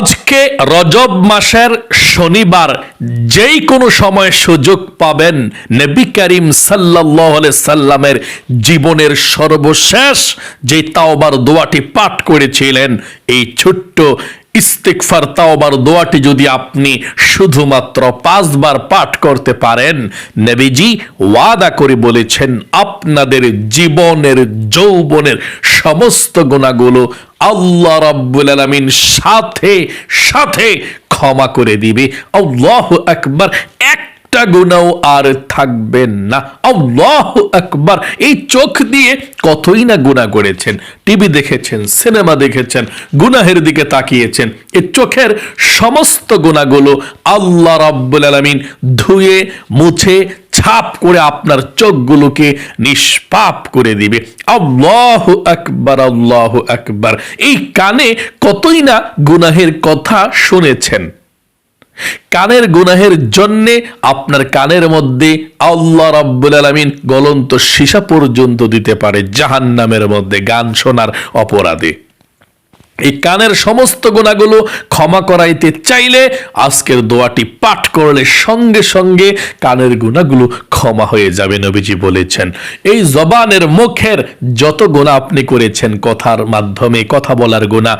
আজকে রজব মাসের শনিবার যেই কোনো সময় সুযোগ পাবেন নবী করিম সাল্লাহ সাল্লামের জীবনের সর্বশেষ যে তাওবার দোয়াটি পাঠ করেছিলেন, এই ছোট্ট ইস্তেকফার তাওবার দোয়াটি যদি আপনি শুধুমাত্র পাঁচবার পাঠ করতে পারেন, নবীজি ওয়াদা করে বলেছেন, আপনাদের জীবনের যৌবনের সমস্ত গুণাগুলো আল্লাহ রাব্বুল আলামিন সাথে সাথে ক্ষমা করে দিবে। আল্লাহ আকবার, একটা গুণাও আর থাকবেন না। আল্লাহ আকবার, এই চোখ দিয়ে কতই না গুণা করেছেন। টিভি দেখেছেন, সিনেমা দেখেছেন, গুনাহের দিকে তাকিয়েছেন। এই চোখের সমস্ত গুণাগুলো আল্লাহ রাব্বুল আলামিন ধুয়ে, মুছে ছাপ করে আপনার চোখগুলোকে নিষ্পাপ করে দিবে। আল্লাহ আকবার আল্লাহ আকবার। এই কানে কতই না গুনাহের কথা শুনেছেন। কানের গুনাহের জন্যে আপনার কানের মধ্যে আল্লাহ রাব্বুল আলামিন গলন্ত সীসা পর্যন্ত দিতে পারে জাহান্নামের মধ্যে গান শোনার অপরাধে। এই কানের সমস্ত গোনাগুলো ক্ষমা করাইতে চাইলে আজকের দোয়াটি পাঠ করলে সঙ্গে সঙ্গে কানের গুণাগুলো ক্ষমা হয়ে যাবে, নবীজি বলেছেন। এই জবানের মুখের যত গুণা আপনি করেছেন, কথার মাধ্যমে, কথা বলার গুণা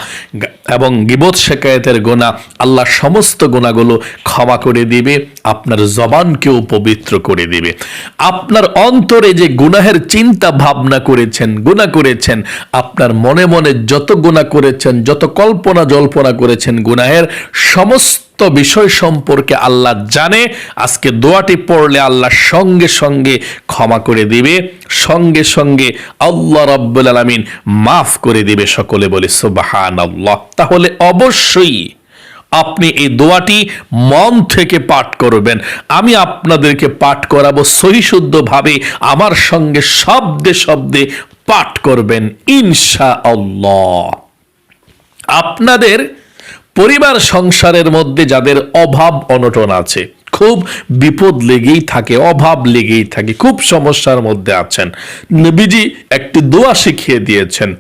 এবং গিবত শেকায়তের গুণা আল্লাহ সমস্ত গুণাগুলো ক্ষমা করে দিবে, আপনার জবানকেও পবিত্র করে দিবে। আপনার অন্তরে যে গুনাহের চিন্তা ভাবনা করেছেন গুণা করেছেন, আপনার মনে মনে যত গুণা করেছেন, যত কল্পনা জল্পনা করেছেন, গুনাহের সমস্ত বিষয় সম্পর্কে আল্লাহ জানে। আজকে দোয়াটি পড়লে আল্লাহ সঙ্গে সঙ্গে ক্ষমা করে দিবে, সঙ্গে সঙ্গে আল্লাহ রব্বুল আলমিন মাফ করে দিবে সকলে বলে সুবাহান আল্লাহ তাহলে অবশ্যই আপনি এই দোয়াটি মন থেকে পাঠ করবেন। আমি আপনাদেরকে পাঠ করাবো সহিশুদ্ধভাবে, আমার সঙ্গে শব্দে শব্দে পাঠ করবেন ইনশা আল্লাহ আপনাদের পরিবার সংসারের মধ্যে যাদের অভাব অনটন আছে, খুব বিপদ লেগেই থাকে, অভাব লেগেই থাকে, খুব সমস্যার মধ্যে আছেন। নবীজি একটি দোয়া শিখিয়ে দিয়েছেন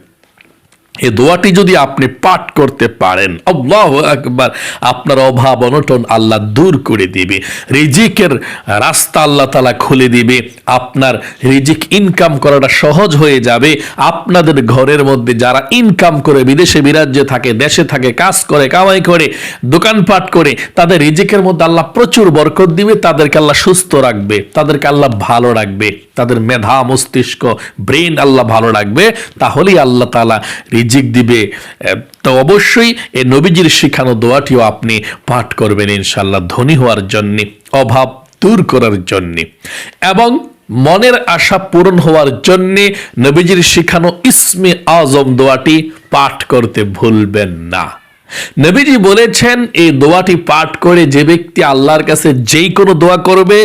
এই দোয়াটি যদি আপনি পাঠ করতে পারেন, আল্লাহ একবার আপনার অভাব অনটন আল্লাহ দূর করে দিবে। রিজিকের রাস্তা আল্লাহ তালা খুলে দিবে। আপনার রিজিক ইনকাম করাটা সহজ হয়ে যাবে। আপনাদের ঘরের মধ্যে যারা ইনকাম করে, বিদেশে বিরাজ্যে থাকে, দেশে থাকে, কাজ করে, কামাই করে, দোকানপাট করে, তাদের রিজিকের মধ্যে আল্লাহ প্রচুর বরকত দিবে, তাদেরকে আল্লাহ সুস্থ রাখবে, তাদেরকে আল্লাহ ভালো রাখবে, তাদের মেধা মস্তিষ্ক ব্রেন আল্লাহ ভালো রাখবে, তাহলেই আল্লাহ তালা রিজিক দিবে। তো অবশ্যই এই নবীজির শিখানো দোয়াটিও আপনি পাঠ করবেন ইনশাল্লাহ ধনী হওয়ার জন্যে, অভাব দূর করার জন্যে। এবং মনের আশা পূরণ হওয়ার জন্যে নবীজির শিখানো ইসমে আজম দোয়াটি পাঠ করতে ভুলবেন না। নবীজি বলেছেন, এই দোয়াটি পাঠ করে যে ব্যক্তি আল্লাহর কাছে যেই কোনো দোয়া করবে,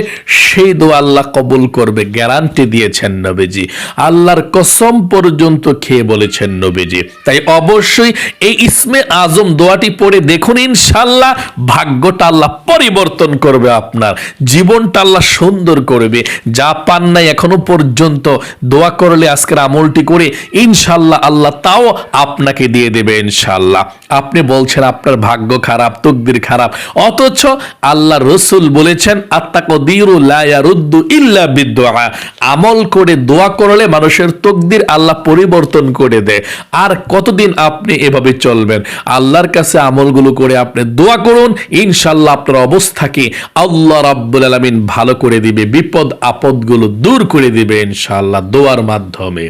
সেই দোয়া আল্লাহ কবুল করবে। গ্যারান্টি দিয়েছেন নবীজি। আল্লাহর কসম পর্যন্ত খেয়ে বলেছেন নবীজি। তাই অবশ্যই এই ইসমে আজম দোয়াটি পড়ে দেখুন ইনশাল্লাহ ভাগ্যটা আল্লাহ পরিবর্তন করবে আপনার। জীবনটা আল্লাহ সুন্দর করবে। যা পান নাই এখনও পর্যন্ত দোয়া করলে আজকের আমলটি করে ইনশাল্লাহ আল্লাহ তাও আপনাকে দিয়ে দেবে ইনশাল্লাহ আপনি বলছেন, আপনার ভাগ্য খারাপ, তকদির খারাপ। অথচ আল্লাহ রসুল বলেছেন আত্মাকদিরুদ্দু ইল্লা বিদ্যা আমল করে দোয়া করলে মানুষের তকদির আল্লাহ পরিবর্তন করে দেয়। আর কতদিন আপনি এভাবে চলবেন? আল্লাহর কাছে আমলগুলো করে আপনি দোয়া করুন ইনশাল্লাহ আপনার অবস্থাকে আল্লাহ রাব্বুল আলমিন ভালো করে দিবে, বিপদ আপদগুলো দূর করে দিবে ইনশাল্লাহ দোয়ার মাধ্যমে।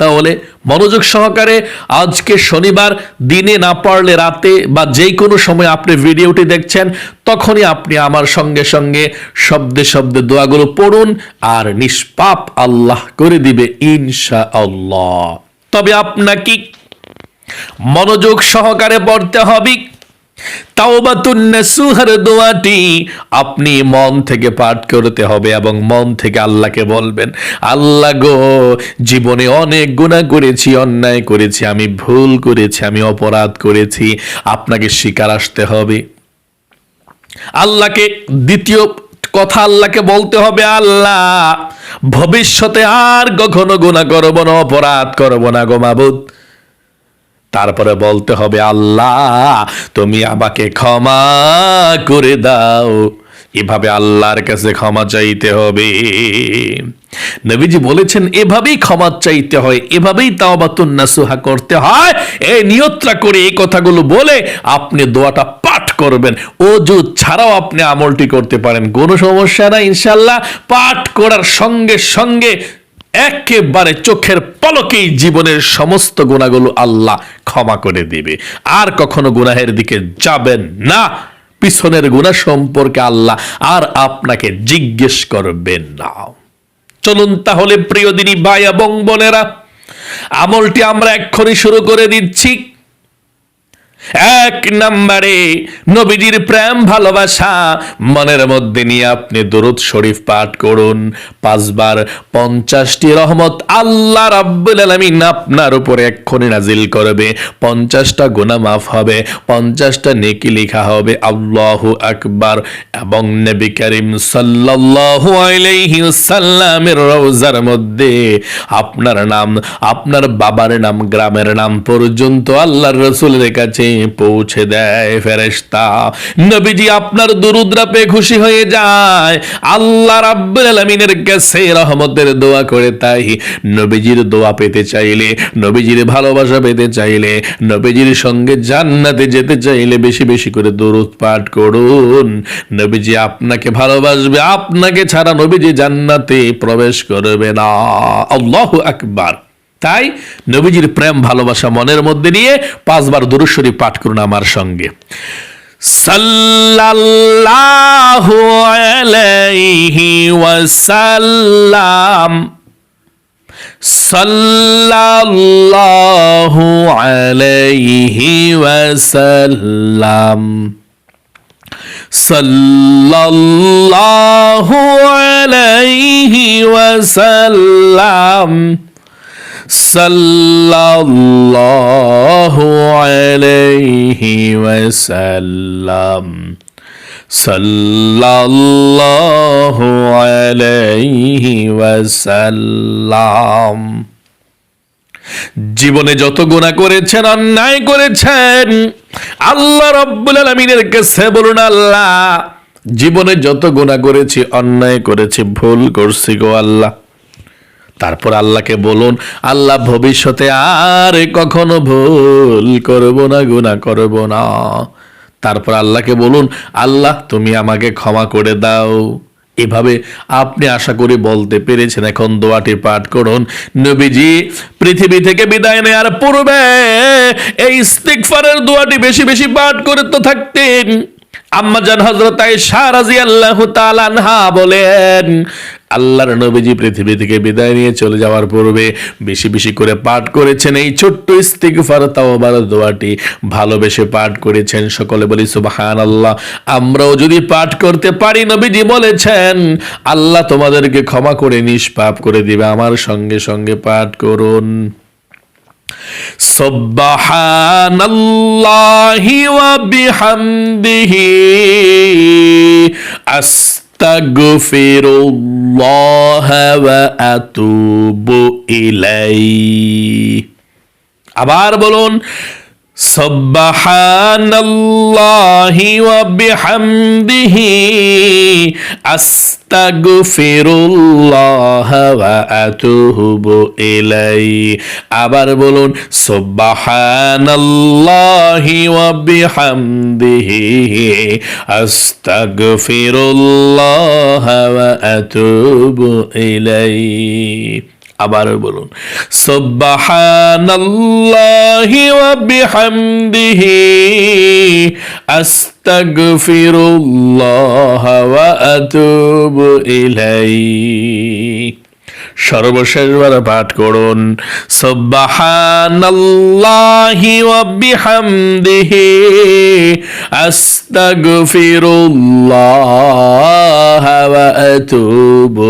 তাহলে মনোযোগ সহকারে আজকে শনিবার, দিনে না পারলে রাতে বা যে কোনো সময় আপনি ভিডিওটি দেখছেন, তখনই আপনি আমার সঙ্গে সঙ্গে শব্দে শব্দে দোয়াগুলো পড়ুন আর নিষ্পাপ আল্লাহ করে দিবে ইনশা আল্লাহ তবে আপনাকে মনোযোগ সহকারে পড়তে হবে। তাওবাতুন্নাসুহার দোয়াটি আপনি মন থেকে পাঠ করতে হবে এবং মন থেকে আল্লাহকে বলবেন, আল্লাহ গো, জীবনে অনেক গুণা করেছি, অন্যায় করেছি, আমি ভুল করেছি, আমি অপরাধ করেছি, আপনাকে স্বীকার আসতে হবে। আল্লাহকে দ্বিতীয় কথা আল্লাহকে বলতে হবে, আল্লাহ, ভবিষ্যতে আর কখনো গুণা করব না, অপরাধ করব না গো মাবুদ। তারপরে বলতে হবে, আল্লাহ, তুমি আমাকে ক্ষমা করে দাও। এভাবে আল্লাহর কাছে ক্ষমা চাইতে হবে। নবীজি বলেছেন, এভাবেই ক্ষমা চাইতে হয়, এভাবেই তাওবাতুন নাসুহা করতে হয়। এই নিয়তটা করে এই কথাগুলো বলে আপনি দোয়াটা পাঠ করবেন। অজু ছাড়াও আপনি আমলটি করতে পারেন। কোনো সমস্যা না ইনশাল্লাহ পাঠ করার সঙ্গে সঙ্গে একেবারে চোখের পলকেই জীবনের সমস্ত গুণাগুলো আল্লাহ ক্ষমা করে দিবে। আর কখনো গুনাহের দিকে যাবেন না। পিছনের গুণা সম্পর্কে আল্লাহ আর আপনাকে জিজ্ঞেস করবেন না। চলুন তাহলে প্রিয় দিনী ভাই এবং বোনেরা, আমলটি আমরা এক্ষুনি শুরু করে দিচ্ছি। এক নম্বরে নবীজির প্রেম, ভালোবাসা, মনের মধ্যে নিয়ে আপনি দরুদ শরীফ পাঠ করুন। পাঁচবার পঞ্চাশটি রহমত আল্লাহ রাব্বুল আলামিন আপনার উপরে এক্ষুনি নাজিল করবে। পঞ্চাশটা গুনাহ মাফ হবে, পঞ্চাশটা নেকি লেখা হবে। আল্লাহু আকবার। এবং নবী করিম সাল্লাল্লাহু আলাইহি সাল্লামের রওজার মধ্যে আপনার নাম, আপনার বাবার নাম, গ্রামের নাম পর্যন্ত আল্লাহর রসুলের কাছে পৌঁছে দেয় ফেরেশতা। নবীজি আপনার দুরুদ্রা পেয়ে খুশি হয়ে যায়। আল্লাহ রাব্বুল আলামিনের কাছে রহমতের দোয়া করে তাই নবীজির দোয়া পেতে চাইলে, নবীজির ভালোবাসা পেতে চাইলে, নবীজির সঙ্গে জান্নাতে যেতে চাইলে বেশি বেশি করে দরুদ পাঠ করুন। নবীজি আপনাকে ভালোবাসবে, আপনাকে ছাড়া নবীজি জান্নাতে প্রবেশ করবে না। আল্লাহু আকবার। তাই নবীজির প্রেম, ভালোবাসা মনের মধ্যে নিয়ে পাঁচবার দুরুশ্বরী পাঠ করুন আমার সঙ্গে। সাল্লাল্লাহু আলাইহি ওয়াসাল্লাম। সাল্লাল্লাহু আলাইহি ওয়াসাল্লাম। সাল্লাল্লাহু আলাইহি ওয়াসাল্লাম। সাল্লাল্লাহু আলাইহি ওয়াসাল্লাম। সাল্লাল্লাহু আলাইহি ওয়াসাল্লাম। জীবনে যত গুণা করেছেন, অন্যায় করেছেন, আল্লাহ রব্বুল আলমিনের কাছে বলুন, আল্লাহ, জীবনে যত গুণা করেছি, অন্যায় করেছি, ভুল করছি গো আল্লাহ। তারপর আল্লাহকে বলুন, আল্লাহ ভবিষ্যতে আর কখনো ভুল করব না গুণা করব না। তারপর আল্লাহকে বলুন, আল্লাহ তুমি আমাকে ক্ষমা করে দাও। এভাবে আপনি আশা করি বলতে পেরেছেন। এখন দোয়াটি পাঠ করুন। নবীজি, পৃথিবী থেকে বিদায় নেওয়ার পূর্বে এই ইস্তিগফারের দোয়াটি বেশি বেশি পাঠ করে তো থাকতেন আম্মাজান হজরত আয়েশা রাদিয়াল্লাহু তাআলা আনহা বলেন আল্লাহর নবীজি পৃথিবী থেকে বিদায় নিয়ে চলে যাওয়ার পূর্বে বেশি বেশি করে পাঠ করেছেন এই ছোট্ট ইস্তিগফার তাওবার দোয়াটি ভালোবেসে পাঠ করেছেন সকলে বলি সুবহানাল্লাহ আমরাও যদি পাঠ করতে পারি নবীজি বলেছেন আল্লাহ তোমাদেরকে ক্ষমা করে নিষ্পাপ করে দিবে আমার সঙ্গে সঙ্গে পাঠ করুন سبحان الله وبحمده أستغفر الله وأتوب إليه আবার বলুন সব্বাহানাল্লাহি ওয়া বিহামদিহি আস্তাগফিরুল্লাহ ওয়া আতুবু ইলাই আবার বলুন সব্বাহানাল্লাহি ওয়া বিহামদিহি আস্তাগফিরুল্লাহ ওয়া আতুবু ইলাই আবার বলুন সুবহানাল্লাহি ওয়া বিহামদিহি আস্তাগফিরুল্লাহ ওয়া আতুবু ইলাইহি সর্বশেষবার পাঠ করুন। সুবহানাল্লাহি ওয়া বিহামদিহি। আস্তাগফিরুল্লাহ ওয়া আতুবু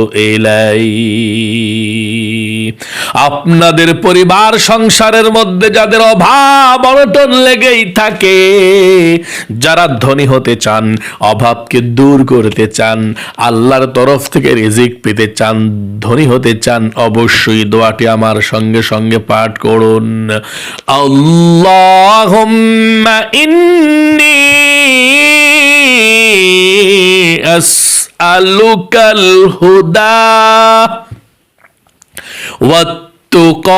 আপনাদের পরিবার সংসারের মধ্যে যাদের অভাব, অনটন লেগেই থাকে, যারা ধনী হতে চান, অভাবকে দূর করতে চান, আল্লাহর তরফ থেকে রিজিক পেতে চান, ধনী হতে হতে চান অবশ্যই দোয়াটি আমার সঙ্গে সঙ্গে পাঠ করুন আল্লাহুম্মা ইন্নী আসআলুকাল হুদা والتقى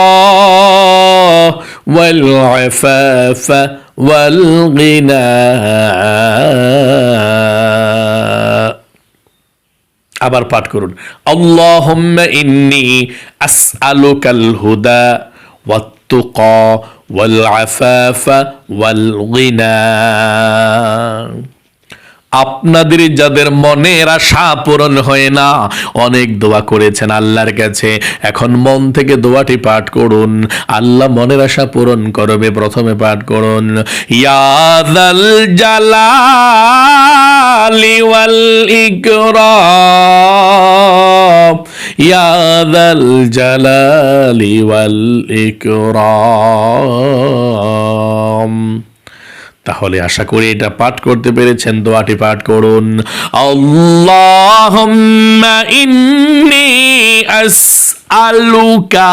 والعفاف والغنى আবার পাঠ করুন। আল্লাহুম্মা ইন্নি আসআলুকাল হুদা ওয়াত্তুকা ওয়াল আফাফা ওয়াল গিনা আপনাদের যাদের মনের আশা পূরণ হয় না, অনেক দোয়া করেছেন আল্লাহর কাছে। এখন মন থেকে দোয়াটি পাঠ করুন। আল্লাহ মনের আশা পূরণ করবে, প্রথমে পাঠ করুন ইয়াদাল ইয়াদাল জালালি তাহলে আশা করি এটা পাঠ করতে পেরেছেন দোয়াটি পাঠ করুন। আল্লাহ ইন্নি আসআলুকা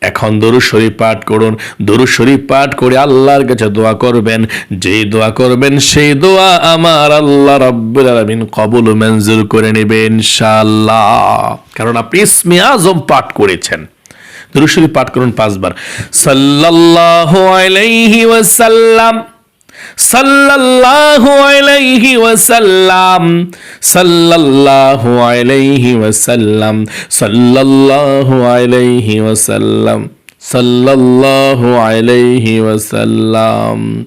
এখন দরুদ শরীফ পাঠ করুন। দরুদ শরীফ পাঠ করে আল্লাহর কাছে দোয়া করবেন। যেই দোয়া করবেন, সেই দোয়া আমার আল্লাহ রাব্বুল আলামিন কবুল মঞ্জুর করে নেবেন ইনশাআল্লাহ। কারণ আপনি ইসমে আজম পাঠ করেছেন। দরুদ শরীফ পাঠ করুন পাঁচবার। সাল্লাল্লাহু আলাইহি ওয়াসাল্লাম। সাল্লাল্লাহু আলাইহি ওয়াসাল্লাম, সাল্লাল্লাহু আলাইহি ওয়াসাল্লাম, সাল্লাল্লাহু আলাইহি ওয়াসাল্লাম, সাল্লাল্লাহু আলাইহি ওয়াসাল্লাম।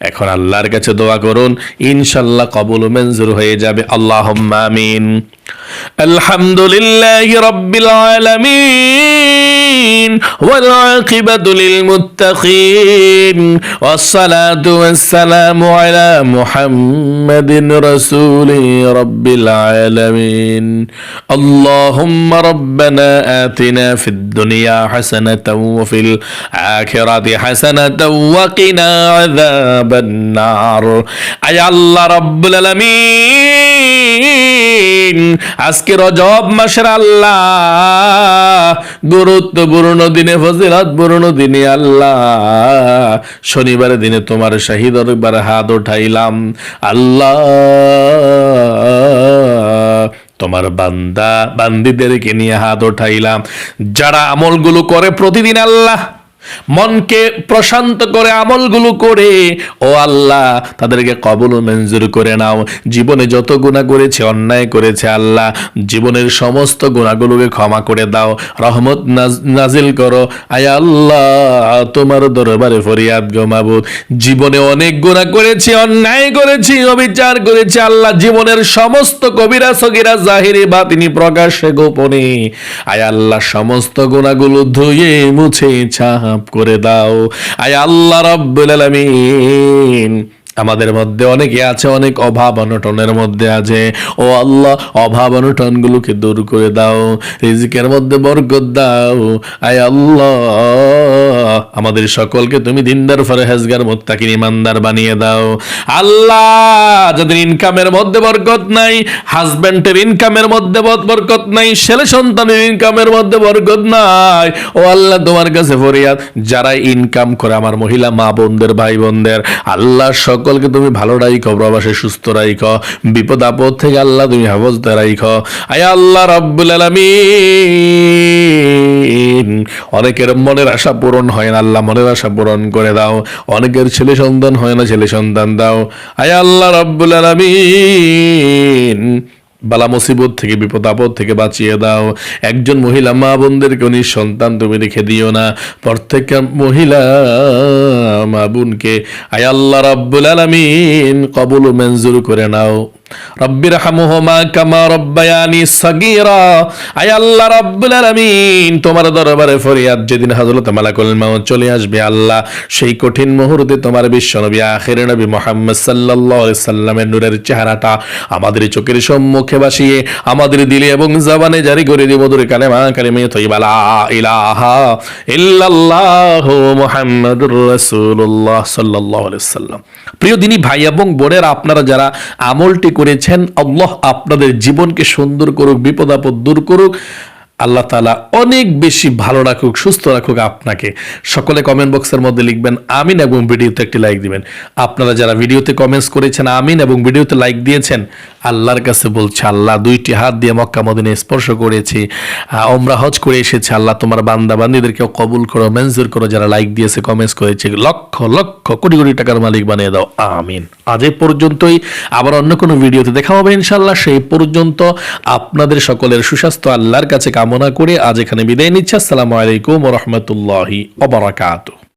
এখন আল্লাহর কাছে দোয়া করুন ইনশাল্লাহ কবুল মঞ্জুর হয়ে যাবে। আল্লাহ আমিন। আলহামদুলিল্লাহ রব্বিল আলামিন। والعاقبة للمتقين والصلاة والسلام على محمد رسول رب العالمين. اللهم ربنا آتنا في الدنيا حسنة وفي الآخرة حسنة وقنا عذاب النار. أي الله رب العالمين. আজকে রজব মাসের আল্লাহ। গুরুত্বপূর্ণ দিনে ফজিলতপূর্ণ দিনে আল্লাহ। শনিবারের দিনে তোমার শাহিদ একবার হাত উঠাইলাম। আল্লাহ। তোমার বান্দা, বান্দিদেরকে নিয়ে হাত উঠাইলাম। যারা আমলগুলো করে প্রতিদিন আল্লাহ। মনকে প্রশান্ত করে, আমলগুলো করে, ও আল্লাহ, তাদেরকে কবল মঞ্জুর করে নাও। জীবনে যত গুণা করেছে, অন্যায় করেছে আল্লাহ, জীবনের সমস্ত গুণাগুলোকে ক্ষমা করে দাও। রহমত নাজ- নাজিল করো। আয় আল্লাহ, তোমার দরবারে ফরিয়াদ গো মাবুদ। জীবনে অনেক গুণা করেছি, অন্যায় করেছি, অবিচার করেছি আল্লাহ, জীবনের সমস্ত কবিরা, সগিরা, জাহিরি বা তিনি প্রকাশ্যে, গোপনে। আয় আল্লাহ, সমস্ত গুণাগুলো ধুয়ে, মুছে ছাপ করে দাও। আয় আল্লাহ রব্বুল আলামিন। আমাদের মধ্যে অনেকে আছে, অনেক অভাব অনটনের মধ্যে আছে। ও আল্লাহ, অভাব অনটনগুলোকে দূর করে দাও, রিজিকের মধ্যে বরকত দাও। আয় আল্লাহ, আমাদের সকলকে তুমি দিনদার, ফরহেজগার, মোত্তাকিন, ইমানদার বানিয়ে দাও। আল্লাহ, যাদের ইনকামের মধ্যে বরকত নাই, হাজব্যান্ডের ইনকামের মধ্যে বরকত নাই, ছেলে সন্তানের ইনকামের মধ্যে বরকত নাই। ও আল্লাহ, তোমার কাছে ফরিয়াদ, যারা ইনকাম করে আমার মহিলা, মা বোনদের, ভাই বোনদের, আল্লাহ সকলকে তুমি ভালো রাইখো, প্রবাসে সুস্থ রাইখ, বিপদ আপদ থেকে আল্লাহ তুমি হেফাজতে রাইখ। আয় আল্লাহ রব্বুল আলামিন। অনেকের মনের আশা পূরণ হয় না, আল্লাহ মনের আশা পূরণ করে দাও। অনেকের ছেলে সন্তান হয় না, ছেলে সন্তান দাও। আয় আল্লাহ রব্বুল আলামিন। বালা মুসিবত থেকে, বিপদ আপদ থেকে বাঁচিয়ে দাও। একজন মহিলা মা বোনদেরকে, উনি সন্তান তুমি রেখে দিও না। প্রত্যেক মহিলা মা বোনকে আয়াল্লা রাব্বুল আলামিন, কবুল মঞ্জুর করে নাও। আমাদের চোখের সম্মুখে ভাসিয়ে, আমাদের দিলে এবং জবানে জারি করে দিব মধুর কালেমা কালিমে তৈবা প্রিয় দিনী ভাই এবং বোনের, আপনারা যারা আমলটি করেছেন। আল্লাহ আপনাদের জীবনকে সুন্দর করুক বিপদ আপদ দূর করুক। আল্লাহ তালা অনেক বেশি ভালো রাখুক, সুস্থ রাখুক আপনাকে। সকলে কমেন্ট বক্সের মধ্যে লিখবেন, আমিন এবং ভিডিওতে একটি লাইক দিবেন। আপনারা যারা ভিডিওতে কমেন্টস করেছেন, আমিন এবং ভিডিওতে লাইক দিয়েছেন, আল্লাহর কাছে বলছে, আল্লাহ দুইটি হাত দিয়ে মক্কা মদিনে স্পর্শ করেছি ওমরা হজ করে এসেছে, আল্লাহ তোমার বান্দা বান্দিদেরকে কবুল করো, মঞ্জুর করো, যারা লাইক দিয়েছে কমেন্টস করেছে, লক্ষ লক্ষ, কোটি কোটি টাকার মালিক বানিয়ে দাও, আমিন। আজ পর্যন্তই, আবার অন্য কোনো ভিডিওতে দেখা হবে ইনশাল্লাহ সেই পর্যন্ত আপনাদের সকলের সুস্বাস্থ্য, আল্লাহর কাছে কামনা করে আজ এখানে বিদায় নিচ্ছে। আসসালামু আলাইকুম রহমতুল্লাহি অবরাকাতু